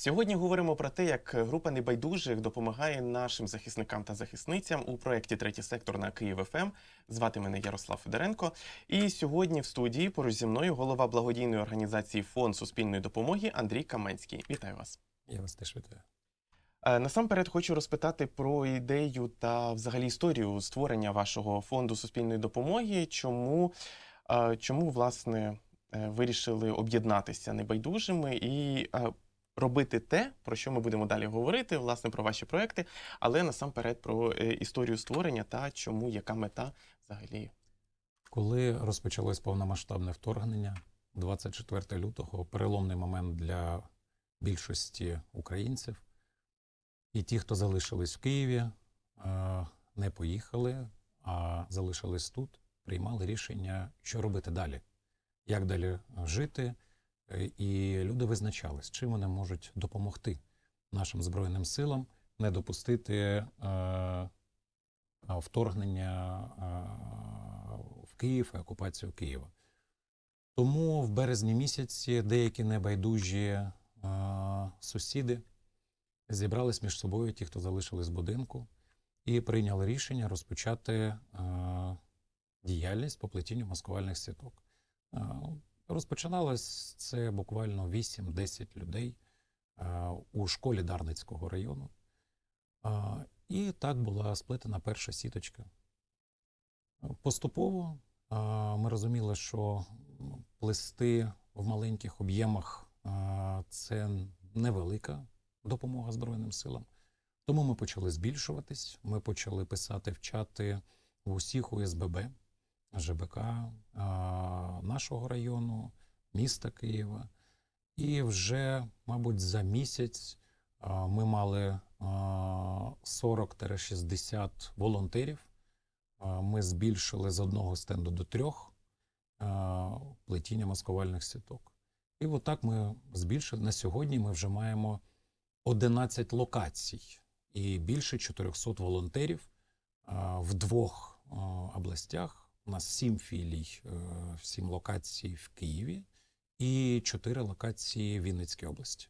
Сьогодні говоримо про те, як група небайдужих допомагає нашим захисникам та захисницям у проєкті Третій сектор на Київ ФМ. Звати мене Ярослав Федоренко. І сьогодні в студії поруч зі мною голова благодійної організації Фонд суспільної допомоги Андрій Каменський. Вітаю вас. Я вас теж вітаю. Е, Насамперед хочу розпитати про ідею та взагалі історію створення вашого фонду суспільної допомоги. Чому, е, чому власне е, вирішили об'єднатися небайдужими і робити те, про що ми будемо далі говорити, власне, про ваші проекти, але насамперед про е, історію створення та чому, яка мета взагалі. Коли розпочалось повномасштабне вторгнення, 24 лютого, переломний момент для більшості українців, і ті, хто залишились в Києві, е, не поїхали, а залишились тут, приймали рішення, що робити далі, як далі жити. Е, І люди визначались, чим вони можуть допомогти нашим Збройним силам не допустити е, вторгнення а, в Київ і окупацію Києва. Тому в березні місяці деякі небайдужі сусіди зібрались між собою, ті, хто залишились в будинку, і прийняли рішення розпочати діяльність по плетінню маскувальних сіток. Розпочиналось це буквально 8-10 людей у школі Дарницького району. І так була сплетена перша сіточка. Поступово ми розуміли, що плести в маленьких об'ємах це невелика допомога Збройним силам. Тому ми почали збільшуватись. Ми почали писати в чати в усіх УСББ, ЖБК нашого району, міста Києва. І вже, мабуть, за місяць ми мали 40-60 волонтерів. Ми збільшили з одного стенду до трьох плетіння маскувальних сіток. І отак ми збільшили. На сьогодні ми вже маємо 11 локацій і більше 400 волонтерів в двох областях. У нас сім філій, е, сім локацій в Києві і чотири локації в Вінницькій області.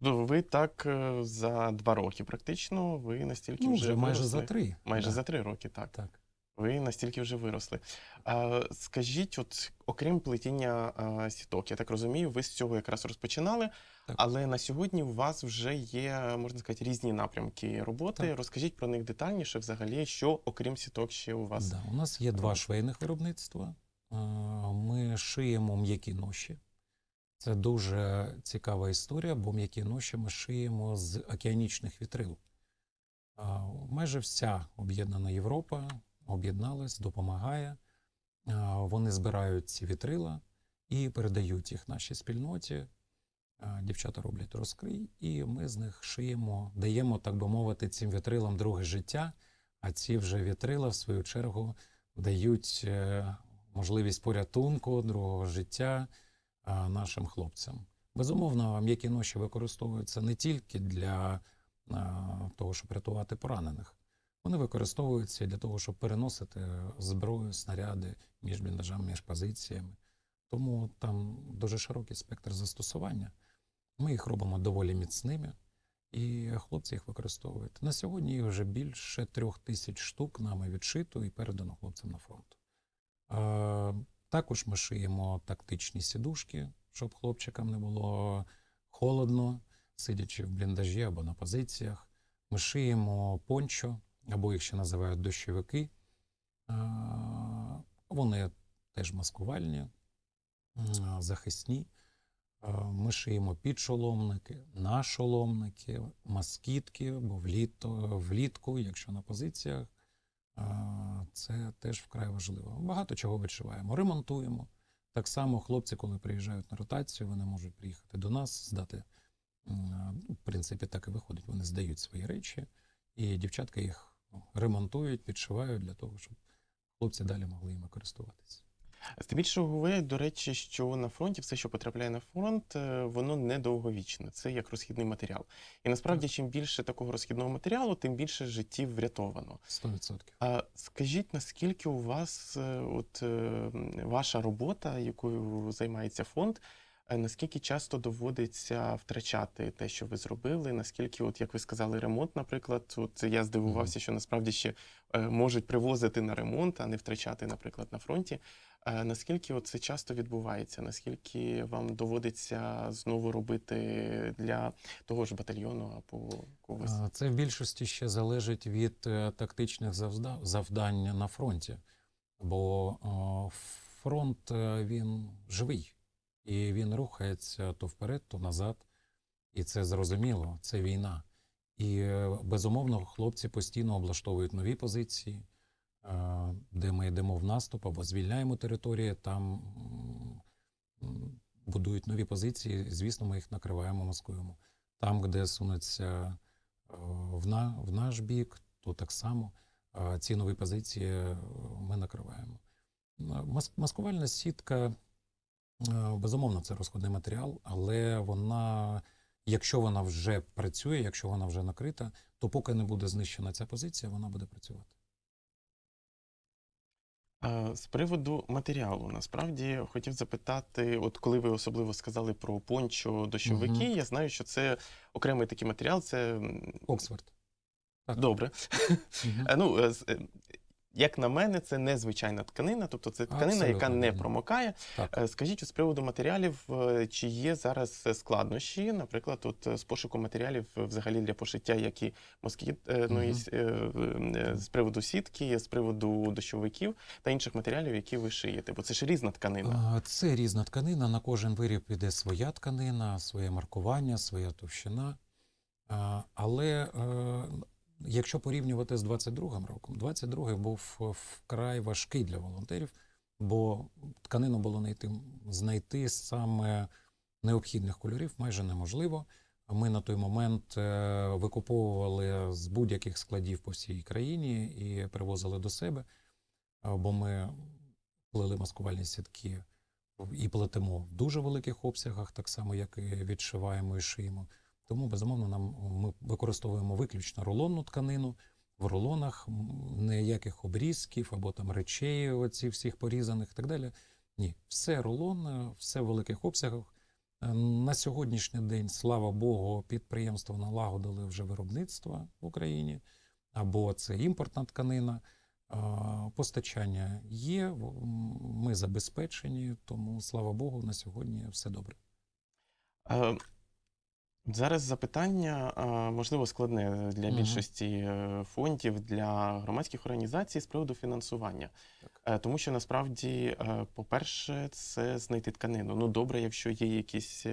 Ну, Ви так е, за два роки практично, ви настільки Ну, вже, майже виросли. за три. Майже Да. за три роки, так. Так. Ви настільки вже виросли. А, скажіть, от окрім плетіння а, сіток, я так розумію, ви з цього якраз розпочинали, Так. але на сьогодні у вас вже є, можна сказати, різні напрямки роботи. Так. Розкажіть про них детальніше, взагалі, що окрім сіток ще у вас. Да, у нас є два швейних виробництва. Ми шиємо м'які ноші. Це дуже цікава історія, бо м'які ноші ми шиємо з океанічних вітрил. Майже вся об'єднана Європа об'єдналась, допомагає. Вони збирають ці вітрила і передають їх нашій спільноті. Дівчата роблять розкрий, і ми з них шиємо, даємо, так би мовити, цим вітрилам друге життя. А ці вже вітрила, в свою чергу, дають е, можливість порятунку другого життя нашим хлопцям. Безумовно, м'які ноші використовуються не тільки для того, щоб рятувати поранених. Вони використовуються для того, щоб переносити зброю, снаряди між бліндажами, між позиціями. Тому там дуже широкий спектр застосування. Ми їх робимо доволі міцними, і хлопці їх використовують. На сьогодні їх вже більше трьох тисяч штук нами відшито і передано хлопцям на фронт. Також ми шиємо тактичні сідушки, щоб хлопчикам не було холодно, сидячи в бліндажі або на позиціях. Ми шиємо пончо, або їх ще називають дощовики. Вони теж маскувальні, захисні. Ми шиємо підшоломники, нашоломники, маскітки, бо вліто, влітку, якщо на позиціях, це теж вкрай важливо. Багато чого відшиваємо, ремонтуємо. Так само хлопці, коли приїжджають на ротацію, вони можуть приїхати до нас, здати. В принципі, так і виходить. Вони здають свої речі, і дівчатка їх ремонтують, підшивають для того, щоб хлопці далі могли їм користуватися. З тим більше говорять, до речі, що на фронті все, що потрапляє на фронт, е, воно недовговічне. Це як розхідний матеріал. І насправді, чим більше такого розхідного матеріалу, тим більше життів врятовано. 100%. А скажіть, наскільки у вас е, от е, ваша робота, якою займається фонд, Наскільки часто доводиться втрачати те, що ви зробили? Наскільки, от як ви сказали, ремонт, наприклад, от я здивувався, що насправді ще е, можуть привозити на ремонт, а не втрачати, наприклад, на фронті. Е, Наскільки от це часто відбувається? Наскільки вам доводиться знову робити для того ж батальйону або когось? Це в більшості ще залежить від е, тактичних завда- завдань на фронті. Бо е, фронт е, він живий, і він рухається то вперед, то назад. І це зрозуміло, це війна. І е, безумовно, хлопці постійно облаштовують нові позиції, е, де ми йдемо в наступ або звільняємо території, там будують нові позиції. Звісно, ми їх накриваємо, маскуємо. Там, де сунуться е, в, на, в наш бік, то так само ці нові позиції ми накриваємо. Маскувальна сітка, безумовно, це розходний матеріал, але вона, якщо вона вже працює, якщо вона вже накрита, то поки не буде знищена ця позиція, вона буде працювати. З приводу матеріалу, насправді хотів запитати, от коли ви особливо сказали про пончо дощовики, Мгм. я знаю, що це окремий такий матеріал, це Оксфорд. Так. добре. Е, Ну, е, е, як на мене, це незвичайна тканина, тобто це тканина, яка не промокає. Так. Е, Скажіть, з приводу матеріалів, е, чи є зараз складнощі, наприклад, от е, з пошуку матеріалів взагалі для пошиття, як і москітної, Мгм. с- е, е, з приводу сітки, з приводу дощовиків та інших матеріалів, які ви шиєте, бо це ж різна тканина. Це різна тканина. На кожен виріб іде своя тканина, своє маркування, своя товщина. Але якщо порівнювати з 22-м роком, 22-й був е, вкрай важкий для волонтерів, бо тканину було знайти, знайти саме необхідних кольорів майже неможливо. Ми на той момент е, викуповували з будь-яких складів по всій країні і привозили до себе, а, бо ми плели маскувальні сітки і плетемо в дуже великих обсягах, так само, як і відшиваємо і шиємо. Тому, безумовно, нам ми використовуємо виключно рулонну тканину. В рулонах ніяких обрізків або там речей, оці всіх порізаних і так далі. Ні, все рулон, е, все в великих обсягах. Е, На сьогоднішній день, слава Богу, підприємства налагодили вже виробництво в Україні, або це імпортна тканина. Постачання є, ми забезпечені, тому слава Богу, на сьогодні все добре. Зараз запитання, можливо, складне для більшості е, фондів, для громадських організацій з приводу фінансування. Так. Е, Тому що насправді, е, по-перше, це знайти тканину. Ну, добре, якщо є якісь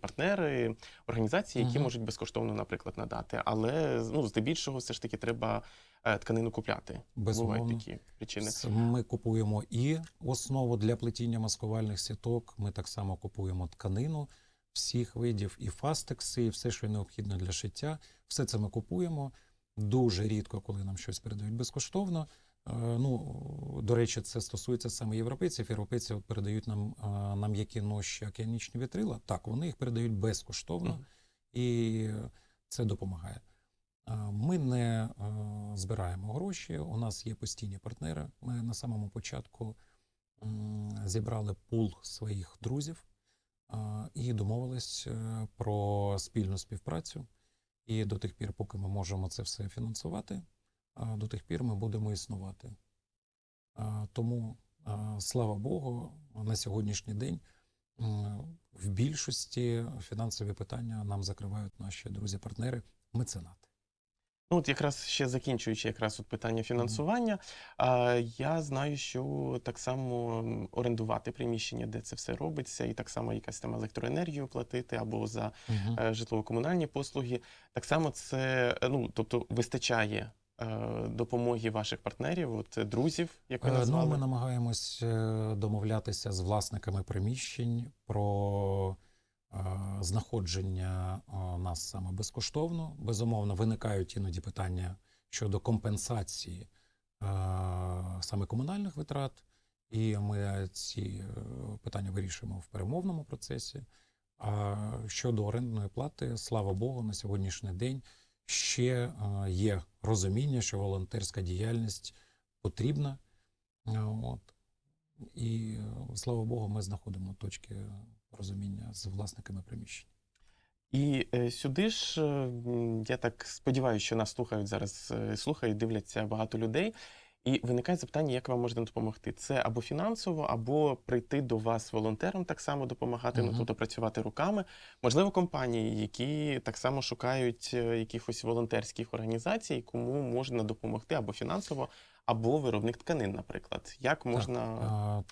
партнери, організації, які Мгм. можуть безкоштовно, наприклад, надати. Але ну, здебільшого, все ж таки, треба тканину купляти. Бувають такі причини. Ми купуємо і основу для плетіння маскувальних сіток. Ми так само купуємо тканину всіх видів, і фастекси, і все, що необхідно для шиття. Все це ми купуємо. Дуже рідко, коли нам щось передають безкоштовно. Е, Ну, до речі, це стосується саме європейців. Європейці от передають нам е, на м'які ноші океанічні вітрила. Так, вони їх передають безкоштовно, і це допомагає. Е, Ми не збираємо гроші. У нас є постійні партнери. Ми на самому початку зібрали пул своїх друзів і домовились е, про спільну співпрацю. І до тих пір, поки ми можемо це все фінансувати, до тих пір ми будемо існувати. Тому, слава Богу, на сьогоднішній день в більшості фінансові питання нам закривають наші друзі-партнери, меценати. Ну, от якраз ще закінчуючи якраз от питання фінансування, а, я знаю, що так само орендувати приміщення, де це все робиться, і так само якась там електроенергію платити або за е, житлово-комунальні послуги. Так само це, е, ну, тобто, вистачає е, допомоги ваших партнерів, от друзів, як ви Е, Ну, ми намагаємось домовлятися з власниками приміщень про знаходження нас саме безкоштовно. Безумовно, виникають іноді питання щодо компенсації саме комунальних витрат, і ми ці е, питання вирішуємо в перемовному процесі. А щодо орендної плати, слава Богу, на сьогоднішній день ще е, є розуміння, що волонтерська діяльність потрібна. Е, От. І слава Богу, ми знаходимо точки розуміння з власниками приміщень. І е, сюди ж, е, я так сподіваюся, що нас слухають зараз, е, слухають, дивляться багато людей. І виникає запитання, як вам можна допомогти. Це або фінансово, або прийти до вас волонтером, так само допомагати, ну Мгм. тобто працювати руками. Можливо, компанії, які так само шукають якихось волонтерських організацій, кому можна допомогти або фінансово, або виробник тканин, наприклад. Як можна А,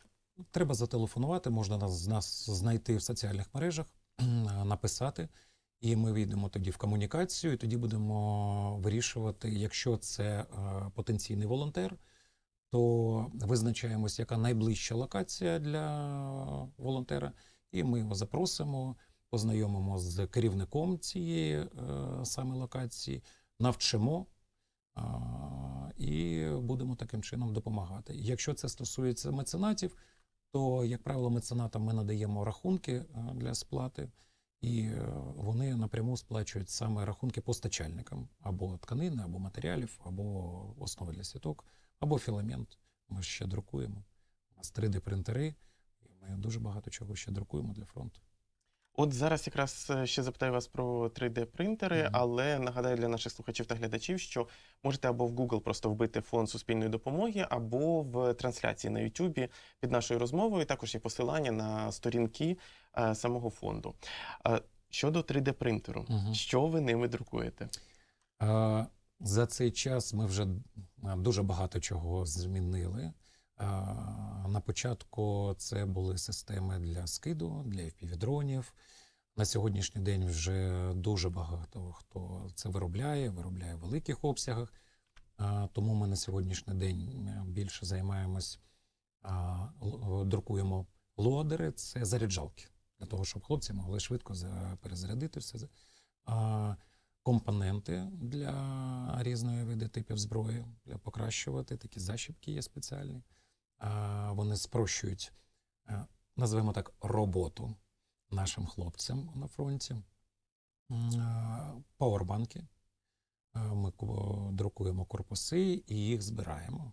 Треба зателефонувати, можна нас, нас знайти в соціальних мережах, написати, і ми війдемо тоді в комунікацію, і тоді будемо вирішувати, якщо це е, потенційний волонтер, то визначаємось, яка найближча локація для волонтера, і ми його запросимо, познайомимо з керівником цієї е, саме локації, навчимо. І будемо таким чином допомагати. Якщо це стосується меценатів, то, як правило, меценатам ми надаємо рахунки е, для сплати, і е, вони напряму сплачують саме рахунки постачальникам або тканини, або матеріалів, або основи для сіток, або філамент. Ми ще друкуємо. У нас 3D-принтери, і ми дуже багато чого ще друкуємо для фронту. От зараз якраз е, ще запитаю вас про 3D-принтери, Мгм. але нагадаю для наших слухачів та глядачів, що можете або в Google просто вбити фонд суспільної допомоги, або в трансляції на YouTube під нашою розмовою. Також є посилання на сторінки е, самого фонду. Е, щодо 3D-принтеру, Мгм. що ви ними друкуєте? Е, За цей час ми вже е, дуже багато чого змінили. На початку це були системи для скиду, для FPV-дронів. На сьогоднішній день вже дуже багато хто це виробляє, виробляє в великих обсягах. Тому ми на сьогоднішній день більше займаємось, друкуємо лодери, це заряджалки, для того, щоб хлопці могли швидко за- перезарядити все. Компоненти для різної види типів зброї, для покращувати. Такі защіпки є спеціальні. Вони спрощують, е, назвемо так, роботу нашим хлопцям на фронті. Пауербанки. Е, Ми друкуємо корпуси і їх збираємо.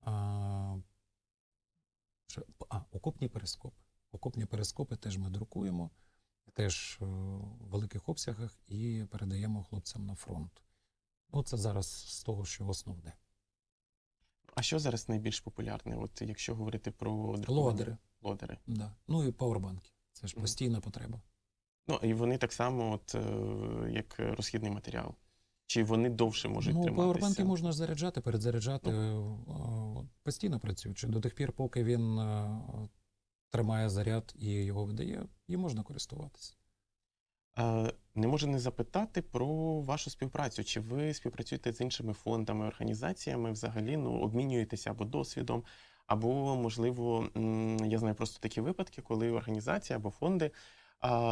А, окопні перископи. Окопні перископи теж ми друкуємо, теж е, в великих обсягах і передаємо хлопцям на фронт. Ну, це зараз з того, що основне. А що зараз найбільш популярне? От якщо говорити про? Лодери. Лодери. Да. Ну і пауербанки. Це ж постійна потреба. Ну і вони так само, от е, як розхідний матеріал. Чи вони довше можуть ну, триматися? пауербанки можна заряджати, передзаряджати. Ну. е, постійно працюючи. До тих пір, поки він е, тримає заряд і його видає, їм можна користуватися. Е, Не можу не запитати про вашу співпрацю. Чи ви співпрацюєте з іншими фондами, організаціями, взагалі ну, обмінюєтеся або досвідом, або, можливо, я знаю просто такі випадки, коли організація або фонди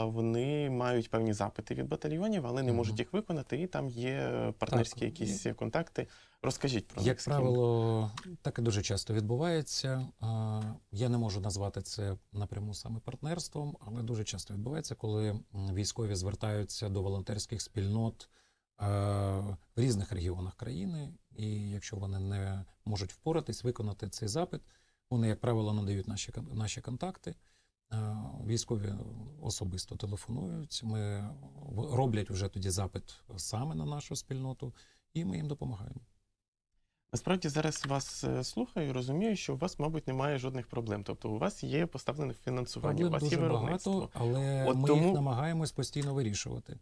вони мають певні запити від батальйонів, але не можуть їх виконати, і там є партнерські якісь контакти. Розкажіть про Як правило, так і дуже часто відбувається. Я не можу назвати це напряму саме партнерством, але дуже часто відбувається, коли військові звертаються до волонтерських спільнот е, в різних регіонах країни, і якщо вони не можуть впоратись, виконати цей запит, вони, як правило, надають наші, наші контакти. Е, Військові особисто телефонують. Ми роблять вже тоді запит саме на нашу спільноту, і ми їм допомагаємо. Насправді зараз вас е, слухаю, розумію, що у вас, мабуть, немає жодних проблем. Тобто у вас є поставлене фінансування, Проблем у вас дуже є виробництво. багато, але От ми тому- їх намагаємось постійно вирішувати.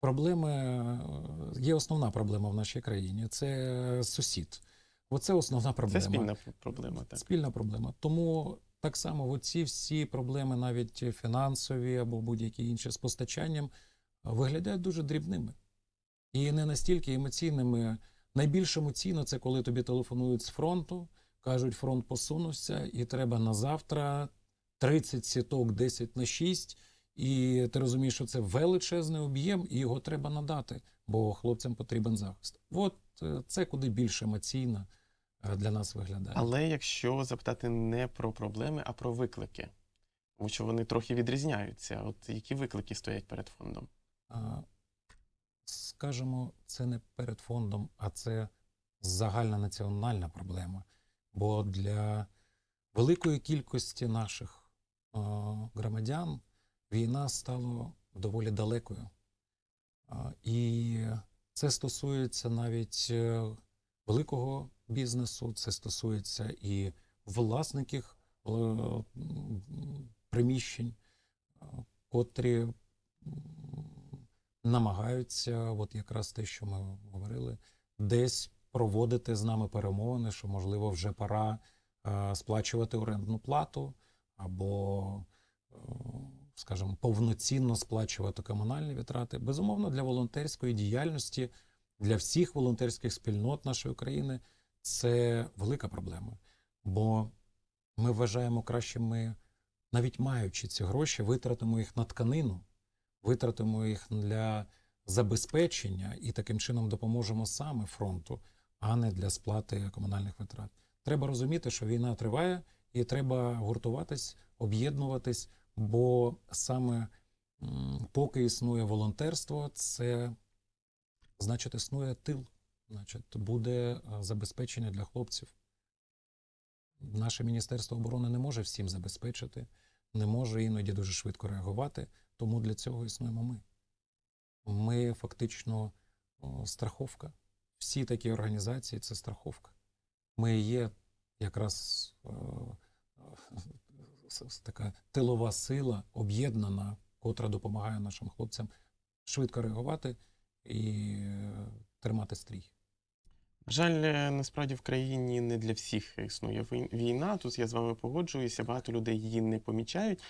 Проблеми е, є основна проблема в нашій країні це сусід. Оце основна проблема. Це спільна проблема. Так. Спільна проблема. Тому так само оці всі проблеми, навіть фінансові або будь-які інші з постачанням, виглядають дуже дрібними і не настільки емоційними. Найбільш емоційно це коли тобі телефонують з фронту, кажуть, фронт посунувся, і треба на завтра 30 сіток 10 на 6, і ти розумієш, що це величезний об'єм, і його треба надати, бо хлопцям потрібен захист. От е, це куди більш емоційно е, для нас виглядає. Але якщо запитати не про проблеми, а про виклики, тому що вони трохи відрізняються. От які виклики стоять перед фондом? А, Скажемо, це не перед фондом, а це загальнонаціональна проблема. Бо для великої кількості наших громадян війна стала доволі далекою. А, І це стосується навіть е, великого бізнесу, це стосується і власників е, приміщень, е, котрі намагаються, от якраз те, що ми говорили, десь проводити з нами перемовини, що можливо вже пора е, сплачувати орендну плату або, скажімо, повноцінно сплачувати комунальні витрати. Безумовно, для волонтерської діяльності, для всіх волонтерських спільнот нашої країни це велика проблема. Бо ми вважаємо краще, ми, навіть маючи ці гроші, витратимо їх на тканину, витратимо їх для забезпечення і таким чином допоможемо саме фронту, а не для сплати комунальних витрат. Треба розуміти, що війна триває, і треба гуртуватись, об'єднуватись, бо саме поки існує волонтерство, це значить існує тил, значить буде е, забезпечення для хлопців. Наше Міністерство оборони не може всім забезпечити, не може іноді дуже швидко реагувати, тому для цього існуємо ми. Ми фактично страховка. Всі такі організації це страховка. Ми є якраз така тилова сила, об'єднана, котра допомагає нашим хлопцям швидко реагувати і е, тримати стрій. Жаль, е, насправді в країні не для всіх існує вій- війна. Тут я з вами погоджуюся, багато людей її не помічають.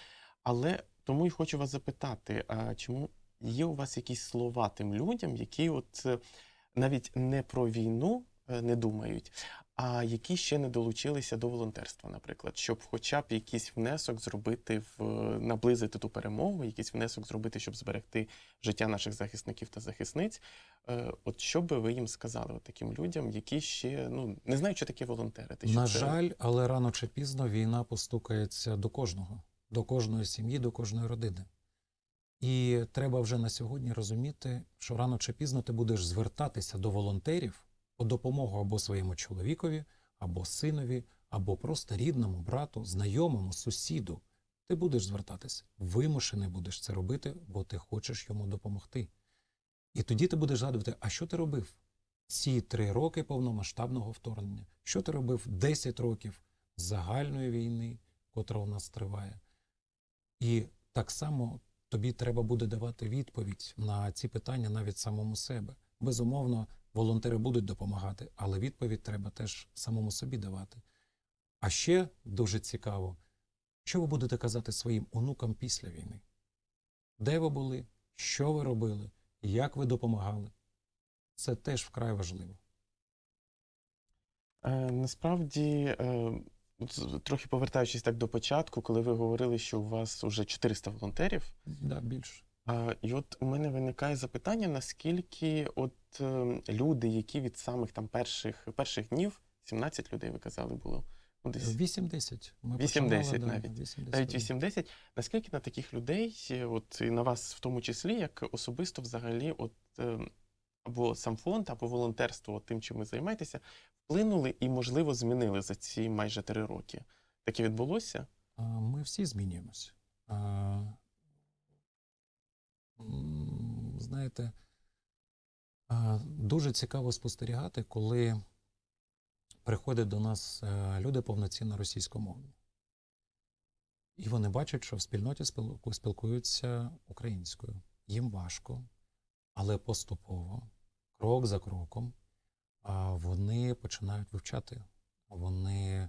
Але тому і хочу вас запитати: а чому є у вас якісь слова тим людям, які от е, навіть не про війну не думають, а які ще не долучилися до волонтерства, наприклад, щоб хоча б якийсь внесок зробити в наблизити ту перемогу, якийсь внесок зробити, щоб зберегти життя наших захисників та захисниць. Е, От що би ви їм сказали, от таким людям, які ще ну не знають, що таке волонтерити? Що На це... жаль, але рано чи пізно війна постукається до кожного, до кожної сім'ї, до кожної родини. І треба вже на сьогодні розуміти, що рано чи пізно ти будеш звертатися до волонтерів по допомогу або своєму чоловікові, або синові, або просто рідному, брату, знайомому, сусіду. Ти будеш звертатися. Вимушений будеш це робити, бо ти хочеш йому допомогти. І тоді ти будеш згадувати, а що ти робив ці три роки повномасштабного вторгнення? Що ти робив 10 років загальної війни, котра у нас триває? І так само тобі треба буде давати відповідь на ці питання навіть самому себе. Безумовно, волонтери будуть допомагати, але відповідь треба теж самому собі давати. А ще дуже цікаво, що ви будете казати своїм онукам після війни? Де ви були? Що ви робили? Як ви допомагали? Це теж вкрай важливо. Е, насправді, е, трохи повертаючись так до початку, коли ви говорили, що у вас вже 400 волонтерів. Да, більше. І от у мене виникає запитання, наскільки от е, люди, які від самих там перших, перших днів, 17 людей ви казали було, ну десь 8-10. Ми 8-10 починали, да, навіть. 8-10 навіть людей. 8-10, наскільки на таких людей, от і на вас в тому числі, як особисто взагалі, от е, або сам фонд, або волонтерство, от тим, чим ви займаєтеся, вплинули і, можливо, змінили за ці майже три роки? Таке відбулося? Ми всі змінюємося. Знаєте, дуже цікаво спостерігати, коли приходять до нас е, люди повноцінно російськомовні. І вони бачать, що в спільноті спілкуються українською. Їм важко, але поступово, крок за кроком, вони починають вивчати. Вони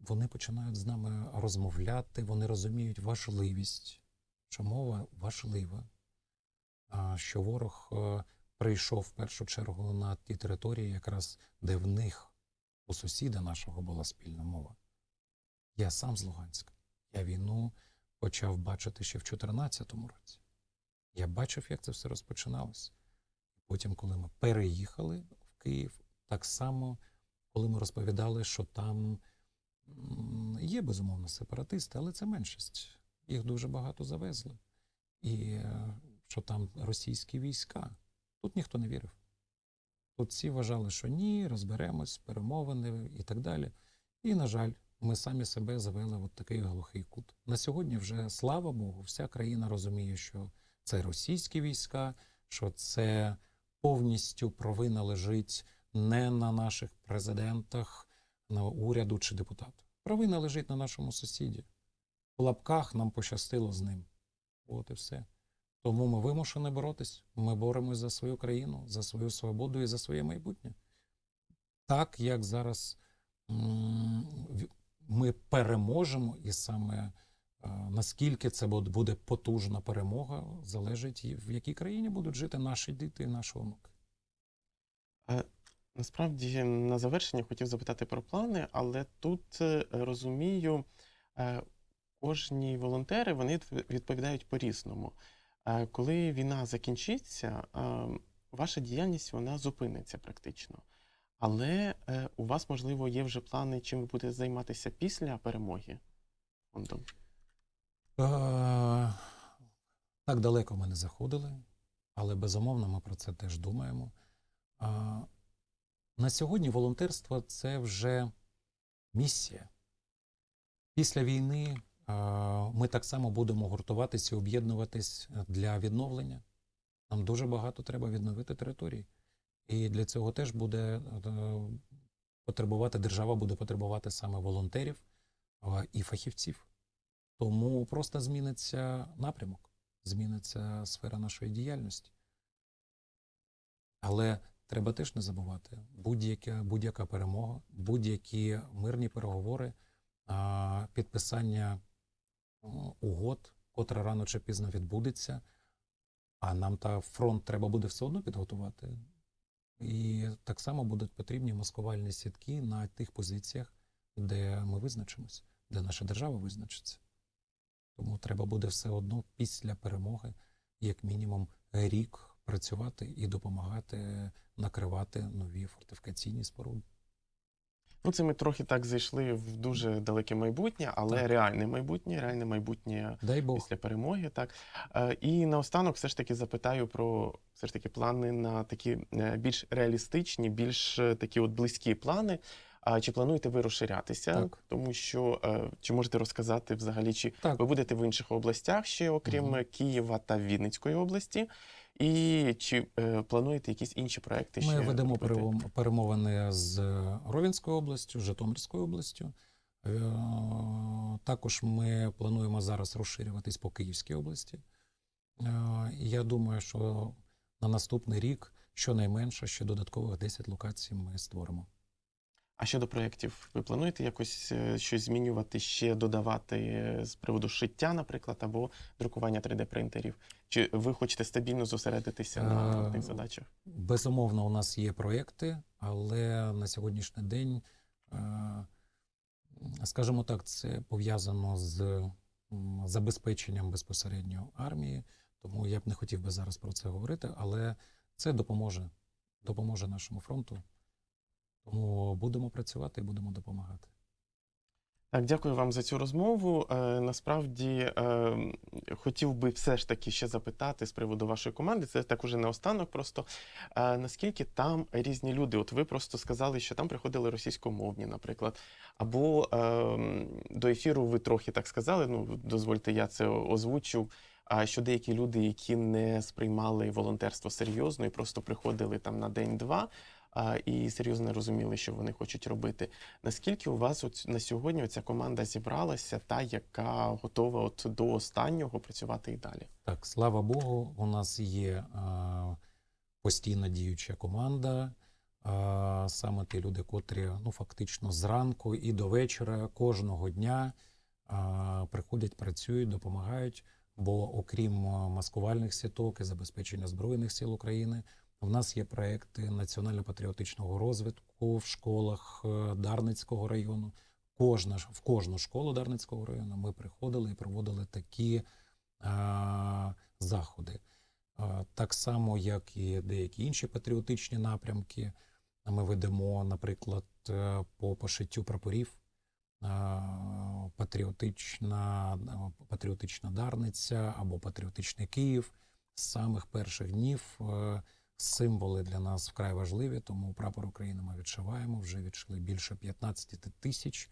вони починають з нами розмовляти, вони розуміють важливість, що мова важлива, що ворог е, прийшов в першу чергу на ті території, якраз де в них у сусіда нашого була спільна мова. Я сам з Луганська. Я війну почав бачити ще в 2014 році. Я бачив, як це все розпочиналося. Потім, коли ми переїхали в Київ, так само, коли ми розповідали, що там є безумовно сепаратисти, але це меншість. Їх дуже багато завезли. І е, що там російські війська. Тут ніхто не вірив. Тут всі вважали, що ні, розберемось, перемовини і так далі. І, на жаль, ми самі себе завели в такий глухий кут. На сьогодні вже, слава Богу, вся країна розуміє, що це російські війська, що це повністю провина лежить не на наших президентах, на уряду чи депутатах. Провина лежить на нашому сусіді. В лапках нам пощастило з ним. От і все. Тому ми вимушені боротись. Ми боремось за свою країну, за свою свободу і за своє майбутнє. Так як зараз ми переможемо, і саме е, наскільки це буде потужна перемога, залежить в якій країні будуть жити наші діти і наші онуки. Насправді, на завершення хотів запитати про плани, але тут е, розумію, е, кожні волонтери вони відповідають по-різному. Коли війна закінчиться, ваша діяльність вона зупиниться практично. Але е, у вас, можливо, є вже плани, чим ви будете займатися після перемоги фондом. Так далеко ми не заходили, але безумовно ми про це теж думаємо. На сьогодні волонтерство це вже місія. Після війни ми так само будемо гуртуватися і об'єднуватись для відновлення. Нам дуже багато треба відновити території. І для цього теж буде е, потребувати, держава буде потребувати саме волонтерів е, і фахівців. Тому просто зміниться напрямок, зміниться сфера нашої діяльності. Але треба теж не забувати, будь-яка, будь-яка перемога, будь-які мирні переговори, підписання угод, котре рано чи пізно відбудеться, а нам та фронт треба буде все одно підготувати. І так само будуть потрібні маскувальні сітки на тих позиціях, де ми визначимось, де наша держава визначиться. Тому треба буде все одно після перемоги, як мінімум, рік працювати і допомагати накривати нові фортифікаційні споруди. Ну, це ми трохи так зайшли в дуже далеке майбутнє, але Так. реальне майбутнє, реальне майбутнє Дай Бог. після перемоги. Так Е, і наостанок, все ж таки, запитаю про все ж таки плани на такі е, більш реалістичні, більш е, такі от близькі плани. А чи плануєте ви розширятися? Так. Тому що чи можете розказати взагалі, чи Так, ви будете в інших областях ще, окрім е, Києва та Вінницької області? І чи е, плануєте якісь інші проекти? ще ми ведемо робити? перемовини з Ровенською областю, Житомирською областю. Е, Також ми плануємо зараз розширюватись по Київській області. Е, Я думаю, що на наступний рік щонайменше ще додаткових 10 локацій ми створимо. А щодо проєктів, ви плануєте якось е, щось змінювати, ще додавати е, з приводу шиття, наприклад, або друкування 3D-принтерів? Чи ви хочете стабільно зосередитися на Е, тих задачах? Безумовно, у нас є проєкти, але на сьогоднішній день, е, скажімо так, це пов'язано з забезпеченням безпосередньо армії. Тому я б не хотів би зараз про це говорити, але це допоможе, допоможе нашому фронту. Будемо працювати і будемо допомагати. Так, дякую вам за цю розмову. Е, насправді е, хотів би все ж таки ще запитати з приводу вашої команди. Це так уже наостанок. Просто е, наскільки там різні люди? От ви просто сказали, що там приходили російськомовні, наприклад. Або е, до ефіру ви трохи так сказали. Ну дозвольте, я це озвучу. А що деякі люди, які не сприймали волонтерство серйозно і просто приходили там на день-два. І серйозно розуміли, що вони хочуть робити. Наскільки у вас от на сьогодні ця команда зібралася, та яка готова от до останнього працювати і далі? Так, слава Богу, у нас є е, постійно діюча команда. Е, саме ті люди, котрі ну, фактично зранку і до вечора кожного дня е, приходять, працюють, допомагають. Бо окрім маскувальних сіток і забезпечення Збройних сил України, в нас є проекти національно-патріотичного розвитку в школах е, Дарницького району. Кожна, в кожну школу Дарницького району ми приходили і проводили такі а, заходи. А, Так само, як і деякі інші патріотичні напрямки. Ми ведемо, наприклад, е, по пошиттю прапорів. Патріотична, патріотична Дарниця або патріотичний Київ з самих перших днів. Символи для нас вкрай важливі, тому прапор України ми відшиваємо. Вже відшили більше 15 тисяч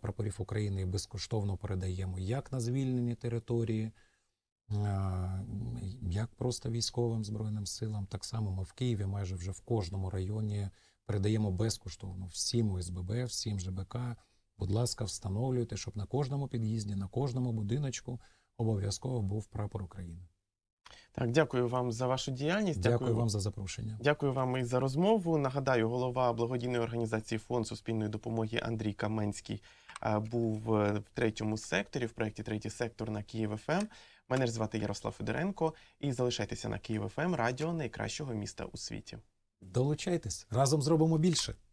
прапорів України і безкоштовно передаємо як на звільнені території, як просто військовим збройним силам. Так само ми в Києві майже вже в кожному районі передаємо безкоштовно всім ОСББ, всім ЖБК. Будь ласка, встановлюйте, щоб на кожному під'їзді, на кожному будиночку обов'язково був прапор України. Так, дякую вам за вашу діяльність. Дякую вам за запрошення. Дякую вам і за розмову. Нагадаю, голова благодійної організації Фонд суспільної допомоги Андрій Каменський е, був е, в третьому секторі, в проєкті Третій сектор на Київ ФМ. Мене ж звати Ярослав Федоренко. І залишайтеся на Київ ФМ, радіо найкращого міста у світі. Долучайтесь разом зробимо більше.